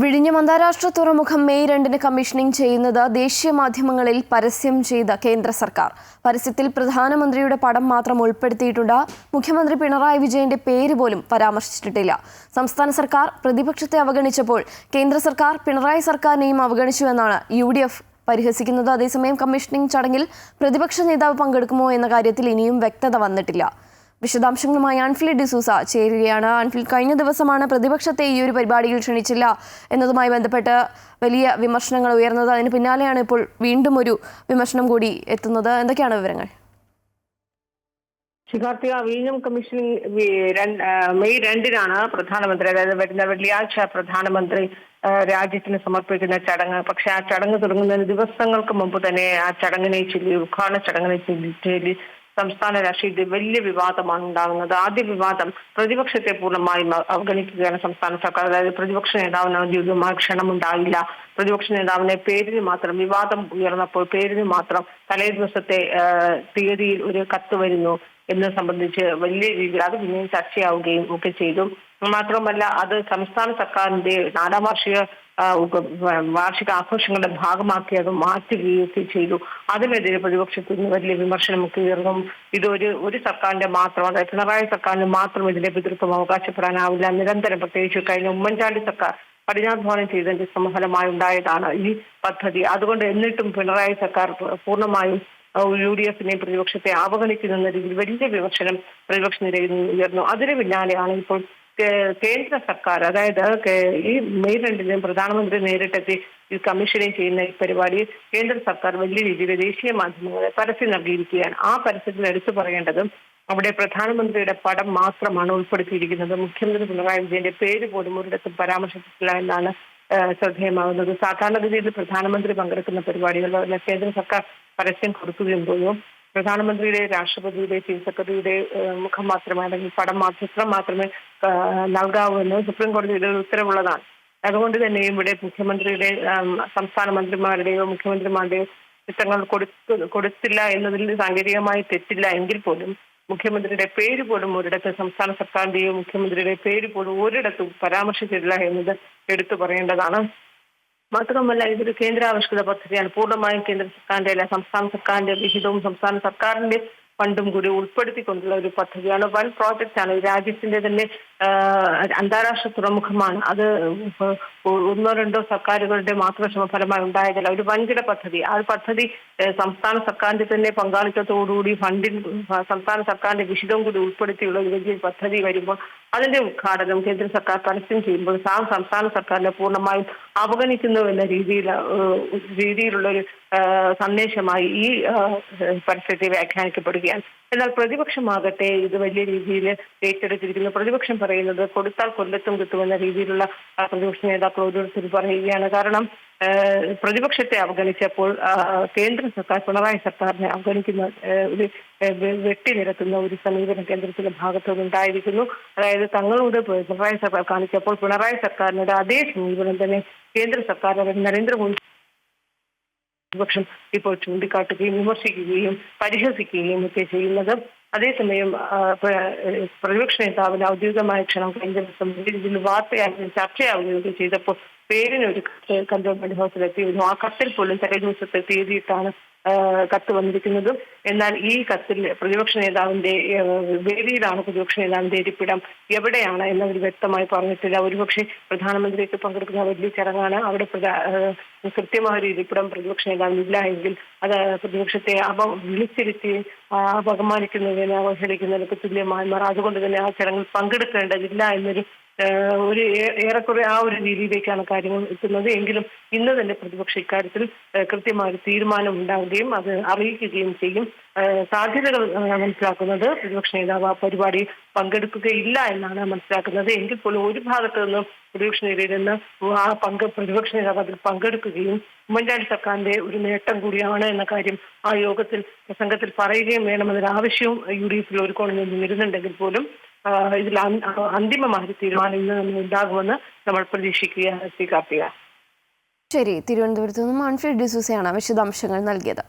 വിഴിഞ്ഞം അന്താരാഷ്ട്ര തുറമുഖം മെയ് രണ്ടിന് കമ്മീഷനിംഗ് ചെയ്യുന്നത് ദേശീയ മാധ്യമങ്ങളിൽ പരസ്യം ചെയ്ത കേന്ദ്ര സർക്കാർ. പരസ്യത്തിൽ പ്രധാനമന്ത്രിയുടെ പടം മാത്രം ഉൾപ്പെടുത്തിയിട്ടുണ്ട്. മുഖ്യമന്ത്രി പിണറായി വിജയന്റെ പേര് പോലും പരാമർശിച്ചിട്ടില്ല. സംസ്ഥാന സർക്കാർ പ്രതിപക്ഷത്തെ അവഗണിച്ചപ്പോൾ കേന്ദ്ര സർക്കാർ പിണറായി സർക്കാരിനെയും അവഗണിച്ചുവെന്നാണ് യു ഡി എഫ് പരിഹസിക്കുന്നത്. അതേസമയം കമ്മീഷനിംഗ് ചടങ്ങിൽ പ്രതിപക്ഷ നേതാവ് പങ്കെടുക്കുമോ എന്ന കാര്യത്തിൽ ഇനിയും വ്യക്തത വന്നിട്ടില്ല. വിശദാംശങ്ങളുമായി അൺഫിൽ ഡിസൂസ ചേരുകയാണ്. അൺഫിൽ കഴിഞ്ഞ ദിവസമാണ് പ്രതിപക്ഷത്തെ ഈ ഒരു പരിപാടിയിൽ ക്ഷണിച്ചില്ല എന്നതുമായി ബന്ധപ്പെട്ട് വലിയ വിമർശനങ്ങൾ ഉയർന്നത്. അതിന് പിന്നാലെയാണ് ഇപ്പോൾ വീണ്ടും ഒരു വിമർശനം കൂടി എത്തുന്നത്. എന്തൊക്കെയാണ് വിവരങ്ങൾ? ശിഖാർത്തിക വീഞ്ഞം ആ, മെയ് രണ്ടിനാണ് പ്രധാനമന്ത്രി അതായത് വരുന്ന വെള്ളിയാഴ്ച പ്രധാനമന്ത്രി രാജ്യത്തിന് സമർപ്പിക്കുന്ന ചടങ്ങ്. പക്ഷെ ആ ചടങ്ങ് തുടങ്ങുന്നതിന് ദിവസങ്ങൾക്ക് മുമ്പ് തന്നെ ആ ചടങ്ങിനെ ചൊല്ലി ഉദ്ഘാടന ചടങ്ങിനെ ചൊല്ലി സംസ്ഥാന രാഷ്ട്രീയത്തിൽ വലിയ വിവാദമാണ് ഉണ്ടാകുന്നത്. ആദ്യ വിവാദം പ്രതിപക്ഷത്തെ പൂർണമായും അവ- അവഗണിക്കുകയാണ് സംസ്ഥാന സർക്കാർ. അതായത് പ്രതിപക്ഷ നേതാവിന് ഔദ്യോഗികമായ ക്ഷണമുണ്ടായില്ല. പ്രതിപക്ഷ നേതാവിനെ പേരിന് മാത്രം വിവാദം ഉയർന്നപ്പോൾ പേരിന് മാത്രം തലേ ദിവസത്തെ തീയതിയിൽ ഒരു കത്ത് വരുന്നു എന്നത് സംബന്ധിച്ച് വലിയ രീതിയിൽ അത് പിന്നെയും ചർച്ചയാവുകയും ഒക്കെ ചെയ്തു. മാത്രമല്ല അത് സംസ്ഥാന സർക്കാരിന്റെ നാലാം വാർഷിക വാർഷിക ആഘോഷങ്ങളുടെ ഭാഗമാക്കി അത് മാറ്റുകയൊക്കെ ചെയ്തു. അതിനെതിരെ പ്രതിപക്ഷത്തിൽ നിന്ന് വലിയ വിമർശനമൊക്കെ ഉയർന്നു ഇതൊരു ഒരു സർക്കാരിന്റെ മാത്രം അതായത് പിണറായി സർക്കാരിന് മാത്രം ഇതിന്റെ പിതൃത്വം അവകാശപ്പെടാനാവില്ല. നിരന്തരം പ്രത്യേകിച്ച് കഴിഞ്ഞ ഉമ്മൻചാണ്ടി സർക്കാർ കഠിനാധ്വാനം ചെയ്തതിന്റെ സമഫലമായി ഉണ്ടായതാണ് ഈ പദ്ധതി. അതുകൊണ്ട് എന്നിട്ടും പിണറായി സർക്കാർ പൂർണമായും യു ഡി എഫിനെ പ്രതിപക്ഷത്തെ അവഗണിക്കുന്ന രീതിയിൽ വലിയ വിമർശനം പ്രതിപക്ഷ നിരയിൽ ഉയർന്നു. അതിന് പിന്നാലെയാണ് ഇപ്പോൾ കേന്ദ്ര സർക്കാർ അതായത് ഈ മെയ് രണ്ടിന് പ്രധാനമന്ത്രി നേരിട്ടെത്തി ഈ കമ്മീഷനിങ് ചെയ്യുന്ന ഈ പരിപാടി കേന്ദ്ര സർക്കാർ വലിയ രീതിയിൽ ദേശീയ മാധ്യമങ്ങളെ പരസ്യം നൽകിയിരിക്കുകയാണ്. ആ പരസ്യത്തിൽ എടുത്തു പറയേണ്ടതും അവിടെ പ്രധാനമന്ത്രിയുടെ പടം മാത്രമാണ് ഉൾപ്പെടുത്തിയിരിക്കുന്നത്. മുഖ്യമന്ത്രി പിണറായി വിജയന്റെ പേര് പോലും ഒരിടത്തും പരാമർശിച്ചിട്ടില്ല എന്നാണ് ശ്രദ്ധേയമാകുന്നത്. സാധാരണഗതിയിൽ പ്രധാനമന്ത്രി പങ്കെടുക്കുന്ന പരിപാടികളിൽ കേന്ദ്ര സർക്കാർ പരസ്യം കൊടുക്കുകയുമ്പോഴും പ്രധാനമന്ത്രിയുടെ രാഷ്ട്രപതിയുടെ ചീഫ് സെക്രട്ടറിയുടെ മുഖം മാത്രമേ അല്ലെങ്കിൽ പടം ചിത്രം മാത്രമേ നൽകാവൂ എന്ന് സുപ്രീം കോടതിയുടെ ഒരു ഉത്തരവുള്ളതാണ്. അതുകൊണ്ട് തന്നെ ഇവിടെ മുഖ്യമന്ത്രിയുടെ സംസ്ഥാന മന്ത്രിമാരുടെയോ മുഖ്യമന്ത്രിമാരുടെയോ ചിത്രങ്ങൾ കൊടുത്തു കൊടുത്തില്ല എന്നതിൽ സാങ്കേതികമായി തെറ്റില്ല എങ്കിൽ പോലും മുഖ്യമന്ത്രിയുടെ പേര് പോലും ഒരിടത്ത് സംസ്ഥാന സർക്കാരിന്റെയോ മുഖ്യമന്ത്രിയുടെ പേര് പോലും ഒരിടത്തും പരാമർശിച്ചിട്ടില്ല എന്നത് എടുത്തു പറയേണ്ടതാണ്. മാത്രമല്ല ഇതൊരു കേന്ദ്രാവിഷ്കൃത പദ്ധതിയാണ്. പൂർണമായും കേന്ദ്ര സർക്കാരിന്റെ അല്ല സംസ്ഥാന സർക്കാരിന്റെ വിഹിതവും സംസ്ഥാന സർക്കാരിന്റെ ഫണ്ടും കൂടി ഉൾപ്പെടുത്തിക്കൊണ്ടുള്ള ഒരു പദ്ധതിയാണ്. വൻ പ്രോജക്റ്റ് ആണ് രാജ്യത്തിന്റെ തന്നെ അന്താരാഷ്ട്ര തുറമുഖമാണ്. അത് ഒന്നോ രണ്ടോ സർക്കാരുകളുടെ മാത്രം ശ്രമഫലമായി ഉണ്ടായതല്ല ഒരു വൻകിട പദ്ധതി. ആ പദ്ധതി സംസ്ഥാന സർക്കാരിന്റെ തന്നെ പങ്കാളിത്തത്തോടുകൂടി ഫണ്ടിൽ സംസ്ഥാന സർക്കാരിന്റെ വിഹിതവും കൂടി ഉൾപ്പെടുത്തിയുള്ള ഒരു വലിയ പദ്ധതി വരുമ്പോൾ അതിന്റെ ഉദ്ഘാടനം കേന്ദ്ര സർക്കാർ പരസ്യം ചെയ്യുമ്പോൾ സംസ്ഥാന സർക്കാരിനെ പൂർണമായും അവഗണിക്കുന്നു എന്ന രീതിയിൽ രീതിയിലുള്ള ഒരു സന്ദേശമായി ഈ പരസ്യത്തെ വ്യാഖ്യാനിക്കപ്പെടുകയാണ്. എന്നാൽ പ്രതിപക്ഷമാകട്ടെ ഇത് വലിയ രീതിയിൽ ഏറ്റെടുത്തിരിക്കുന്നു. പ്രതിപക്ഷം പറയുന്നത് കൊടുത്താൽ കൊല്ലത്തും കിട്ടുമെന്ന രീതിയിലുള്ള പ്രതിപക്ഷ നേതാക്കൾ ഓരോരുത്തർ പറയുകയാണ്. കാരണം പ്രതിപക്ഷത്തെ അവഗണിച്ചപ്പോൾ കേന്ദ്ര സർക്കാർ പിണറായി സർക്കാരിനെ അവഗണിക്കുന്ന ഒരു വെട്ടി നിരത്തുന്ന ഒരു സമീപനം കേന്ദ്രത്തിന്റെ ഭാഗത്തു ഉണ്ടായിരിക്കുന്നു. അതായത് തങ്ങളോട് പിണറായി സർക്കാർ കാണിച്ചപ്പോൾ പിണറായി സർക്കാരിനോട് അതേ സമീപനം തന്നെ കേന്ദ്ര സർക്കാർ നരേന്ദ്രമോദി പ്രതിപക്ഷം ഇപ്പോൾ ചൂണ്ടിക്കാട്ടുകയും വിമർശിക്കുകയും പരിഹസിക്കുകയും ഒക്കെ ചെയ്യുന്നത്. അതേസമയം പ്രതിപക്ഷ നേതാവിന് ഔദ്യോഗികമായ ക്ഷണം കഴിഞ്ഞ ദിവസം ഇതിന് വാർത്തയാകുകയും ചർച്ചയാവുകയും ഒക്കെ ചെയ്തപ്പോൾ പേരിന് ഒരു കത്ത് കന്റോൺമെന്റ് ഹൗസിൽ എത്തിയിരുന്നു ആ കത്തിൽ പോലും തലേ ദിവസത്തെ തീയതിയിട്ടാണ് കത്ത് വന്നിരിക്കുന്നതും. എന്നാൽ ഈ കത്തിൽ പ്രതിപക്ഷ നേതാവിന്റെ വേദിയിലാണ് പ്രതിപക്ഷ നേതാവിന്റെ ഇരിപ്പിടം എവിടെയാണ് എന്നവർ വ്യക്തമായി പറഞ്ഞിട്ടില്ല. ഒരുപക്ഷെ പ്രധാനമന്ത്രിയൊക്കെ പങ്കെടുക്കുന്ന വലിയ ചടങ്ങാണ് അവിടെ കൃത്യമായ ഒരു ഇരിപ്പിടം പ്രതിപക്ഷ നേതാവിനില്ല എങ്കിൽ അത് പ്രതിപക്ഷത്തെ അപ വിളിച്ചിരുത്തി അപമാനിക്കുന്നതിന് അവഹേളിക്കുന്നതിനൊക്കെ തുല്യമായി മാറും. അതുകൊണ്ട് തന്നെ ആ ചടങ്ങിൽ പങ്കെടുക്കേണ്ടതില്ല എന്നൊരു ഒരു ഏറെക്കുറെ ആ ഒരു രീതിയിലേക്കാണ് കാര്യങ്ങൾ എത്തുന്നത്. എങ്കിലും ഇന്ന് തന്നെ പ്രതിപക്ഷ ഇക്കാര്യത്തിൽ കൃത്യമായ തീരുമാനം ഉണ്ടാവുകയും അത് അറിയിക്കുകയും ചെയ്യും. സാധ്യതകൾ മനസ്സിലാക്കുന്നത് പ്രതിപക്ഷ നേതാവ് ആ പരിപാടി പങ്കെടുക്കുകയില്ല എന്നാണ് മനസ്സിലാക്കുന്നത്. എങ്കിൽ പോലും ഒരു ഭാഗത്ത് നിന്നും പ്രതിപക്ഷ നിരയിൽ നിന്ന് ആ പങ്ക് പ്രതിപക്ഷ നേതാവ് അതിൽ പങ്കെടുക്കുകയും ഉമ്മൻചാണ്ടി സർക്കാരിന്റെ ഒരു നേട്ടം കൂടിയാണ് എന്ന കാര്യം ആ യോഗത്തിൽ പ്രസംഗത്തിൽ പറയുകയും വേണമെന്നൊരു ആവശ്യവും യു ഡി എഫിൽ ഒരു കോണിൽ നിന്ന് വരുന്നുണ്ടെങ്കിൽ പോലും ഇതിൽ അന്തിമമായ തീരുമാനം ഇന്ന് തന്നെ ഉണ്ടാകുമെന്ന് നമ്മൾ പ്രതീക്ഷിക്കുകയാണ് ശ്രീ കാർത്തിക ശരി തിരുവനന്തപുരത്ത് നിന്നും മാൺഫ്രീഡ് ഡിസൂസയാണ് വിശദാംശങ്ങൾ നൽകിയത്.